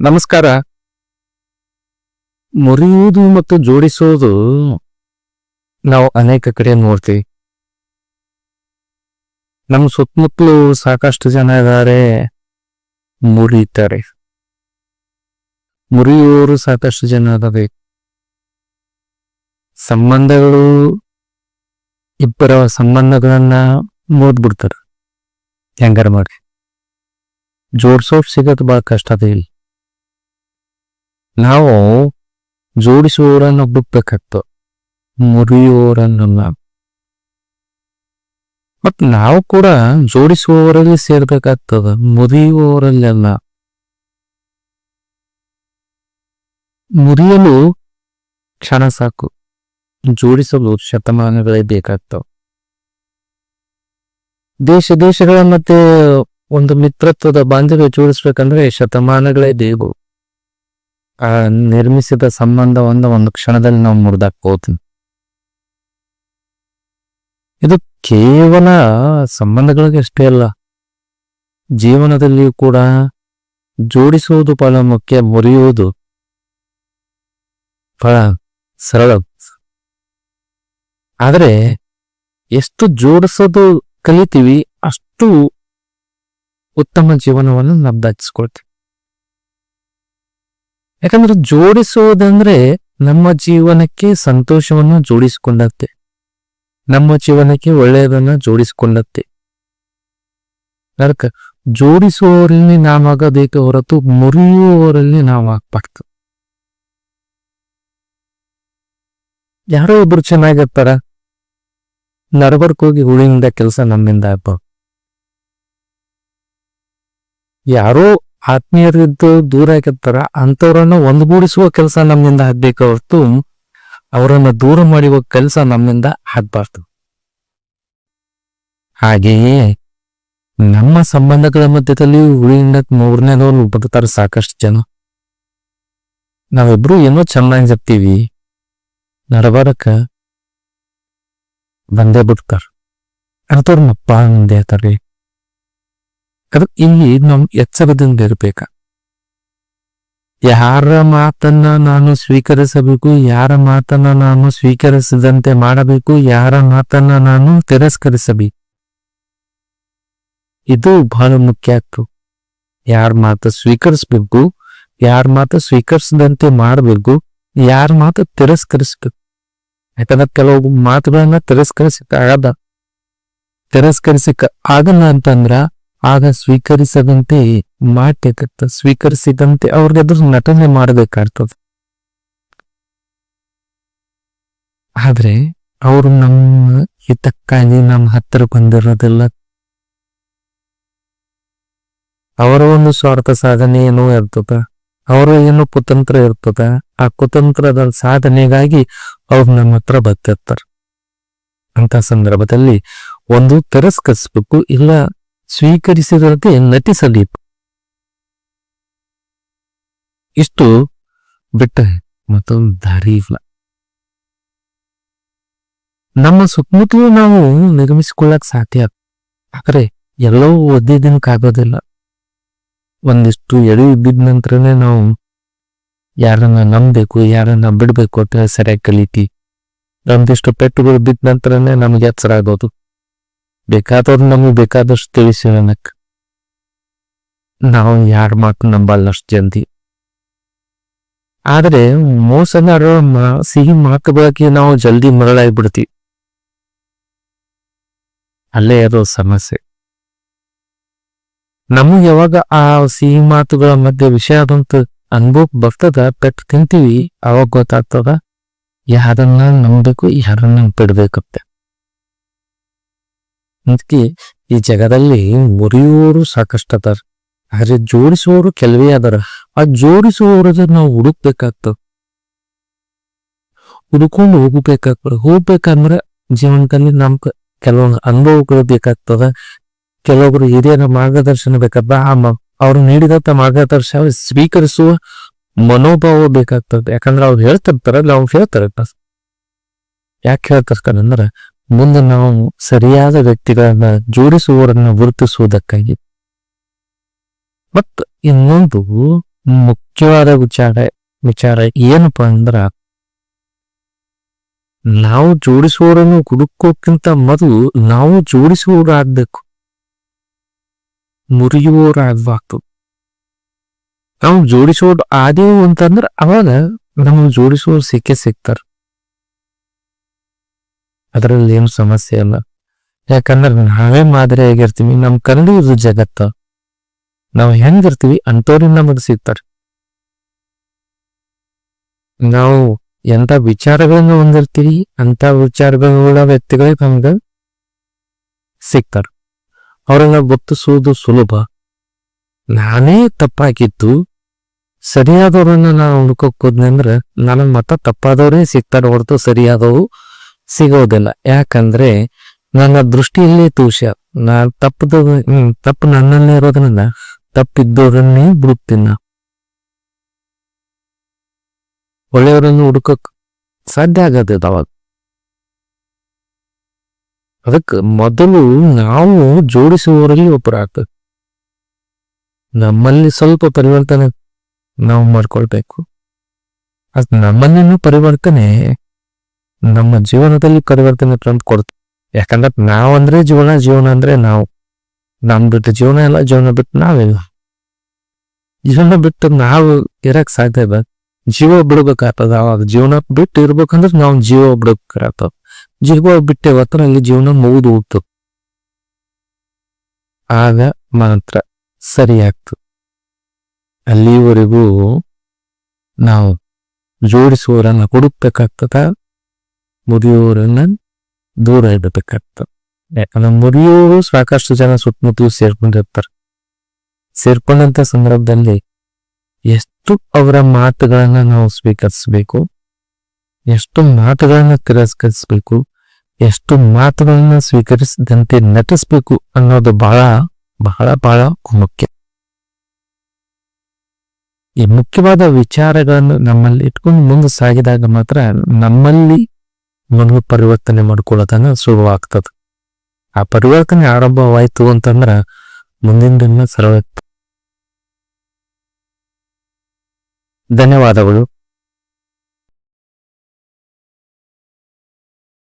ನಮಸ್ಕಾರ. ಮುರಿಯುವುದು ಮತ್ತು ಜೋಡಿಸೋದು ನಾವು ಅನೇಕ ಕಡೆ ನೋಡ್ತೀವಿ. ನಮ್ಮ ಸುತ್ತಮುತ್ತಲು ಸಾಕಷ್ಟು ಜನ ಇದ್ದಾರೆ. ಮುರಿಯುತ್ತಾರೆ ಮುರಿಯುವವರು ಸಾಕಷ್ಟು ಜನ ಇದಾವೆ ಸಂಬಂಧಗಳು ಇಬ್ಬರ ಸಂಬಂಧಗಳನ್ನ ಮುರಿದ್ಬಿಡ್ತಾರೆ. ಹೆಂಗಾರ ಮಾಡಿ ಜೋಡ್ಸೋಕ್ ಸಿಗೋದು ಬಹಳ ಕಷ್ಟ ಅದ ಇಲ್ಲಿ. ನಾವು ಜೋಡಿಸುವವರನ್ನು ಬಿಡ್ಬೇಕಾಗ್ತು ಮುರಿಯುವವರನ್ನ ಮತ್ ನಾವು ಕೂಡ ಜೋಡಿಸುವವರಲ್ಲಿ ಸೇರ್ಬೇಕಾಗ್ತದ ಮುರಿಯುವವರಲ್ಲೆಲ್ಲ ಮುರಿಯಲು ಕ್ಷಣ ಸಾಕು. ಜೋಡಿಸಲು ಶತಮಾನಗಳೇ ಬೇಕಾಗ್ತವೆ. ದೇಶ ದೇಶಗಳ ಮತ್ತೆ ಒಂದು ಮಿತ್ರತ್ವದ ಬಾಂಧವ್ಯ ಜೋಡಿಸ್ಬೇಕಂದ್ರೆ ಶತಮಾನಗಳೇ ಬೇಕು. ನಿರ್ಮಿಸಿದ ಸಂಬಂಧವನ್ನು ಒಂದು ಕ್ಷಣದಲ್ಲಿ ನಾವು ಮುರಿದಾಕ್ಬೋದು ಇದು ಕೇವಲ ಸಂಬಂಧಗಳಿಗೆ ಅಷ್ಟೇ ಅಲ್ಲ, ಜೀವನದಲ್ಲಿಯೂ ಕೂಡ ಜೋಡಿಸುವುದು ಬಹಳ ಮುಖ್ಯ, ಮುರಿಯುವುದು ಬಹಳ ಸರಳ. ಆದರೆ ಎಷ್ಟು ಜೋಡಿಸೋದು ಕಲಿತೀವಿ ಅಷ್ಟು ಉತ್ತಮ ಜೀವನವನ್ನು ನಮ್ದಾಚಿಸ್ಕೊಳ್ತೀವಿ ಯಾಕಂದ್ರೆ ಜೋಡಿಸುವುದಂದ್ರೆ ನಮ್ಮ ಜೀವನಕ್ಕೆ ಸಂತೋಷವನ್ನು ಜೋಡಿಸಿಕೊಂಡತ್ತೆ ನಮ್ಮ ಜೀವನಕ್ಕೆ ಒಳ್ಳೆಯದನ್ನ ಜೋಡಿಸಿಕೊಂಡತ್ತೆ ಅದಕ್ಕೆ ಜೋಡಿಸುವವರಲ್ಲಿ ನಾವಾಗಬೇಕು ಹೊರತು ಮುರಿಯುವವರಲ್ಲಿ ನಾವು ಆಗ್ಬಾರ್ದು. ಯಾರೋ ಒಬ್ರು ಚೆನ್ನಾಗಿರ್ತಾರ ನರಬರ್ಕ್ ಹೋಗಿ ಹುಳಿಯಿಂದ ಕೆಲಸ ನಮ್ಮಿಂದ ಆಗ್ಬಾರ್ದು ಯಾರೋ ಆತ್ಮೀಯರಿದ್ದು ದೂರ ಆಗಿರ್ತಾರ, ಅಂಥವ್ರನ್ನ ಒಂದುಗೂಡಿಸುವ ಕೆಲಸ ನಮ್ಮಿಂದ ಆಗ್ಬೇಕು ಹೊರತು ಅವರನ್ನ ದೂರ ಮಾಡುವ ಕೆಲಸ ನಮ್ಮಿಂದ ಆಗ್ಬಾರ್ದು. ಹಾಗೆಯೇ ನಮ್ಮ ಸಂಬಂಧಗಳ ಮಧ್ಯದಲ್ಲಿ ಉಳಿಯಿಂದ ಮೂರನೇದವ್ರು ಬರ್ತಾರೆ ಸಾಕಷ್ಟು ಜನ. ನಾವಿಬ್ರು ಏನೋ ಚೆನ್ನಾಗಿರ್ತೀವಿ ನಡಬಾರಕ? ಬಂದೇ ಬಿಡ್ತಾರ. ಅಂತವ್ರನ್ನಪ್ಪ ಅಂದೇ ಅದು ಇಲ್ಲಿ ನಮ್ ಎಚ್ಚರದಿಂದ ಇರ್ಬೇಕ. ಯಾರ ಮಾತನ್ನ ನಾನು ಸ್ವೀಕರಿಸಬೇಕು, ಯಾರ ಮಾತನ್ನ ನಾನು ಸ್ವೀಕರಿಸದಂತೆ ಮಾಡಬೇಕು, ಯಾರ ಮಾತನ್ನ ನಾನು ತಿರಸ್ಕರಿಸಬೇಕು. ಇದು ಬಹಳ ಮುಖ್ಯ ಆಗ್ತು ಯಾರ ಮಾತು ಸ್ವೀಕರಿಸಬೇಕು, ಯಾರ ಮಾತು ಸ್ವೀಕರಿಸದಂತೆ ಮಾಡಬೇಕು, ಯಾರ ಮಾತು ತಿರಸ್ಕರಿಸಬೇಕು. ಯಾಕಂದ್ರೆ ಕೆಲವು ಮಾತುಗಳನ್ನ ತಿರಸ್ಕರಿಸಕ್ ಆಗದ ಆಗಲ್ಲ ಅಂತಂದ್ರ ಆಗ ಸ್ವೀಕರಿಸದಂತೆ ಮಾಡಬೇಕಾಗ್ತದೆ ಸ್ವೀಕರಿಸಿದಂತೆ ಅವ್ರಿಗೆ ಅದ್ರ ನಟನೆ ಮಾಡಬೇಕಾಗ್ತದೆ. ಆದ್ರೆ ಅವರು ನಮ್ಮ ಹಿತಕ್ಕಾಗಿ ನಮ್ಮ ಹತ್ತಿರ ಬಂದಿರೋದಿಲ್ಲ ಅವರ ಒಂದು ಸ್ವಾರ್ಥ ಸಾಧನೆ ಏನೋ ಇರ್ತದ. ಅವರ ಏನು ಕುತಂತ್ರ ಇರ್ತದ. ಆ ಕುತಂತ್ರದ ಸಾಧನೆಗಾಗಿ ಅವ್ರು ನಮ್ಮ ಹತ್ರ ಬರ್ತಿರ್ತಾರ. ಅಂತ ಸಂದರ್ಭದಲ್ಲಿ ಒಂದು ತಿರಸ್ಕರಿಸ್ಬೇಕು, ಇಲ್ಲ ಸ್ವೀಕರಿಸಿದಂತೆ ನಟಿಸಬೇಕು ಇಷ್ಟು ಬಿಟ್ಟರೆ ಮತ್ತೊಂದು ದಾರಿ ಇಲ್ಲ. ನಮ್ಮ ಸುತ್ತಮುತ್ತಲು ನಾವು ನಿರ್ಮಿಸಿಕೊಳ್ಳಕ್ ಸಾಧ್ಯ ಆದ್ರೆ ಎಲ್ಲವೂ ಒದ್ದೇ ದಿನಕ್ಕಾಗೋದಿಲ್ಲ ಒಂದಿಷ್ಟು ಎಳೆ ಇದ್ದಿದ ನಂತರನೇ ನಾವು ಯಾರನ್ನ ನಂಬಬೇಕು, ಯಾರನ್ನ ಬಿಡಬೇಕು ಅಂತ ಸರಿಯಾಗಿ ಕಲಿತಿ. ಒಂದಿಷ್ಟು ಪೆಟ್ಟುಗಳು ಬಿದ್ದ ನಂತರನೇ ನಮ್ಗೆ ಎಚ್ಚರ ಆಗೋದು. ಬೇಕಾದವ್ರು ನಮಗೆ ಬೇಕಾದಷ್ಟು ತಿಳಿಸಿರನಕ್ ನಾವು ಯಾರ ಮಾತು ನಂಬಲ್ಲಷ್ಟು ಜಲ್ದಿ. ಆದ್ರೆ ಮೋಸಗಾರ ಸಿಹಿ ಮಾಕಬೇಕಿ ನಾವು ಜಲ್ದಿ ಮರಳಾಗಿ ಬಿಡ್ತೀವಿ ಅಲ್ಲೇ ಇರೋ ಸಮಸ್ಯೆ. ನಮಗೆ ಯಾವಾಗ ಆ ಸಿಹಿ ಮಾತುಗಳ ಮಧ್ಯೆ ವಿಷಯ ಆದಂತ ಅನುಭವ ಬರ್ತದ ಪೆಟ್ಟು ತಿಂತೀವಿ, ಅವಾಗ ಗೊತ್ತಾಗ್ತದ. ಯಾರನ್ನ ನಂಬಬೇಕು, ಯಾರನ್ನ ಬಿಡ್ಬೇಕಂತೆ. ಅದಕ್ಕೆ ಈ ಜಗದಲ್ಲಿ ಮುರಿಯೋರು ಸಾಕಷ್ಟು ಅದಾರ ಆದ್ರೆ ಜೋಡಿಸುವವರು ಕೆಲವೇ ಅದಾರ. ಆ ಜೋಡಿಸುವವ್ರದ ನಾವು ಹುಡುಕ್ಬೇಕಾಗ್ತದ. ಹುಡುಕೊಂಡು ಹೋಗ್ಬೇಕಾಗ್ತದ. ಹೋಗ್ಬೇಕಂದ್ರೆ ಜೀವನದಲ್ಲಿ ನಮ್ ಕೆಲವೊಂದು ಅನುಭವಗಳು ಬೇಕಾಗ್ತದ. ಕೆಲವೊಬ್ರು ಹಿರಿಯರ ಮಾರ್ಗದರ್ಶನ ಬೇಕಾದ ಆ ಅವ್ರು ನೀಡಿದಂತ ಮಾರ್ಗದರ್ಶನ ಸ್ವೀಕರಿಸುವ ಮನೋಭಾವ ಬೇಕಾಗ್ತದೆ. ಯಾಕಂದ್ರೆ ಅವ್ರು ಹೇಳ್ತಿರ್ತಾರಲ್ಲ, ಅವ್ರು ಹೇಳ್ತಾರೆ. ಯಾಕೆ ಹೇಳ್ತಾರ ಅಂದ್ರೆ ಮುಂದೆ ನಾವು ಸರಿಯಾದ ವ್ಯಕ್ತಿಗಳನ್ನ ಜೋಡಿಸುವವರನ್ನ ಗುರುತಿಸುವುದಕ್ಕಾಗಿ. ಮತ್ತು ಇನ್ನೊಂದು ಮುಖ್ಯವಾದ ವಿಚಾರ ವಿಚಾರ ಏನಪ್ಪಾ ಅಂದ್ರ, ನಾವು ಜೋಡಿಸುವವರನ್ನು ಹುಡುಕೋಕ್ಕಿಂತ ಮೊದಲು ನಾವು ಜೋಡಿಸುವವರಾಗಬೇಕು. ಮುರಿಯುವವರಾಗಬಾರ್ದು. ನಾವು ಜೋಡಿಸೋದು ಆದೇವು ಅಂತಂದ್ರೆ ಅವಾಗ ನಮಗೆ ಜೋಡಿಸೋ ಸಿಕ್ಕೇ ಸಿಗ್ತಾರ. ಅದರಲ್ಲಿ ಏನು ಸಮಸ್ಯೆ ಇಲ್ಲ. ಯಾಕಂದ್ರೆ ನಾವೇ ಮಾದರಿ ಆಗಿರ್ತೀವಿ ನಮ್ ಕನ್ನಡಿ ಇದು ಜಗತ್ತ. ನಾವು ಹೆಂಗಿರ್ತೀವಿ ಅಂತವ್ರಿಂದ ನಮಗ್ ಸಿಗ್ತಾರೆ. ನಾವು ಎಂತ ವಿಚಾರಗಳನ್ನ ಹೊಂದಿರ್ತೀವಿ ಅಂತ ವಿಚಾರಗಳ ವ್ಯಕ್ತಿಗಳಿಗೆ ನಮ್ಗೆ ಸಿಗ್ತಾರ. ಅವ್ರನ್ನ ಗುರ್ತಿಸುವುದು ಸುಲಭ. ನಾನೇ ತಪ್ಪಾಗಿದ್ದು ಸರಿಯಾದವ್ರನ್ನ ನಾನು ಹುಡ್ಕೋಕ್ ಹೋದ್ನೆ ಅಂದ್ರೆ ನನಗ್ ಮತ್ತ ತಪ್ಪಾದವರೇ ಸಿಗ್ತಾರ ಹೊರತು ಸರಿಯಾದವು ಸಿಗೋದಿಲ್ಲ. ಯಾಕಂದ್ರೆ ನನ್ನ ದೃಷ್ಟಿಯಲ್ಲೇ ತೂಷ ನಾನ್ ತಪ್ಪದ ತಪ್ಪು ನನ್ನಲ್ಲೇ ಇರೋದ್ರಿಂದ ತಪ್ಪಿದ್ದವರನ್ನೇ ಬಿಡುತ್ತೀನಿ ಒಳ್ಳೆಯವರನ್ನು ಹುಡುಕಕ್ ಸಾಧ್ಯ ಆಗದ ಅವಾಗ. ಅದಕ್ಕೆ ಮೊದಲು ನಾವು ಜೋಡಿಸುವವರಲ್ಲಿ ಒಬ್ಬರಾಗ್ತದೆ ನಮ್ಮಲ್ಲಿ ಸ್ವಲ್ಪ ಪರಿವರ್ತನೆ ನಾವು ಮಾಡ್ಕೊಳ್ಬೇಕು. ಅದ್ ನಮ್ಮಲ್ಲಿನೂ ಪರಿವರ್ತನೆ ನಮ್ಮ ಜೀವನದಲ್ಲಿ ಪರಿವರ್ತನೆ ತಂದು ಕೊಡ್ತೀವಿ ಯಾಕಂದ್ರೆ ನಾವಂದ್ರೆ ಜೀವನ ಜೀವನ ಅಂದ್ರೆ ನಾವು. ನಮ್ ಬಿಟ್ಟು ಜೀವನ ಇಲ್ಲ, ಜೀವನ ಬಿಟ್ಟು ನಾವಿಲ್ಲ. ಜೀವನ ಬಿಟ್ಟು ನಾವು ಇರಕ್ ಸಾಧ್ಯ ಇಲ್ಲ. ಜೀವ ಬಿಡ್ಬೇಕಾಗ್ತದ ಅವಾಗ ಜೀವನ ಬಿಟ್ಟು ಇರ್ಬೇಕಂದ್ರೆ ನಾವು ಜೀವ ಬಿಡ್ಬೇಕಾಗ್ತದ. ಜೀವ ಬಿಟ್ಟೆ ಅಲ್ಲಿ ಜೀವನ ಮುಗಿದು ಹೋಗ್ತದೆ ಆಗ ಮಾತ್ರ ಸರಿ ಆಗ್ತದೆ ಅಲ್ಲಿವರೆಗೂ ನಾವು ಜೋಡಿಸುವವರನ್ನ ಹುಡುಕ್ಬೇಕಾಗ್ತದ. ಮುರಿಯುವವರನ್ನ ದೂರ ಇಡಬೇಕಾಗ್ತದೆ ಯಾಕಂದ್ರೆ ಮುದಿಯೋರು ಸಾಕಷ್ಟು ಜನ ಸುತ್ತಮುತ್ತಲು ಸೇರ್ಕೊಂಡಿರ್ತಾರೆ. ಸೇರ್ಕೊಂಡಂತ ಸಂದರ್ಭದಲ್ಲಿ ಎಷ್ಟು ಅವರ ಮಾತುಗಳನ್ನ ನಾವು ಸ್ವೀಕರಿಸಬೇಕು, ಎಷ್ಟು ಮಾತುಗಳನ್ನ ತಿರಸ್ಕರಿಸಬೇಕು, ಎಷ್ಟು ಮಾತುಗಳನ್ನ ಸ್ವೀಕರಿಸದಂತೆ ನಟಿಸ್ಬೇಕು ಅನ್ನೋದು ಬಹಳ ಬಹಳ ಬಹಳ ಮುಖ್ಯ. ಈ ಮುಖ್ಯವಾದ ವಿಚಾರಗಳನ್ನು ನಮ್ಮಲ್ಲಿ ಇಟ್ಕೊಂಡು ಮುಂದೆ ಸಾಗಿದಾಗ ಮಾತ್ರ ನಮ್ಮಲ್ಲಿ ಮನೋ ಪರಿವರ್ತನೆ ಮಾಡ್ಕೊಳ್ಳೋತನ ಸುಲಭ ಆಗ್ತದ. ಆ ಪರಿವರ್ತನೆ ಆರಂಭವಾಯ್ತು ಅಂತಂದ್ರ ಮುಂದಿನ ದಿನ ಸರ್ವ ಧನ್ಯವಾದಗಳು.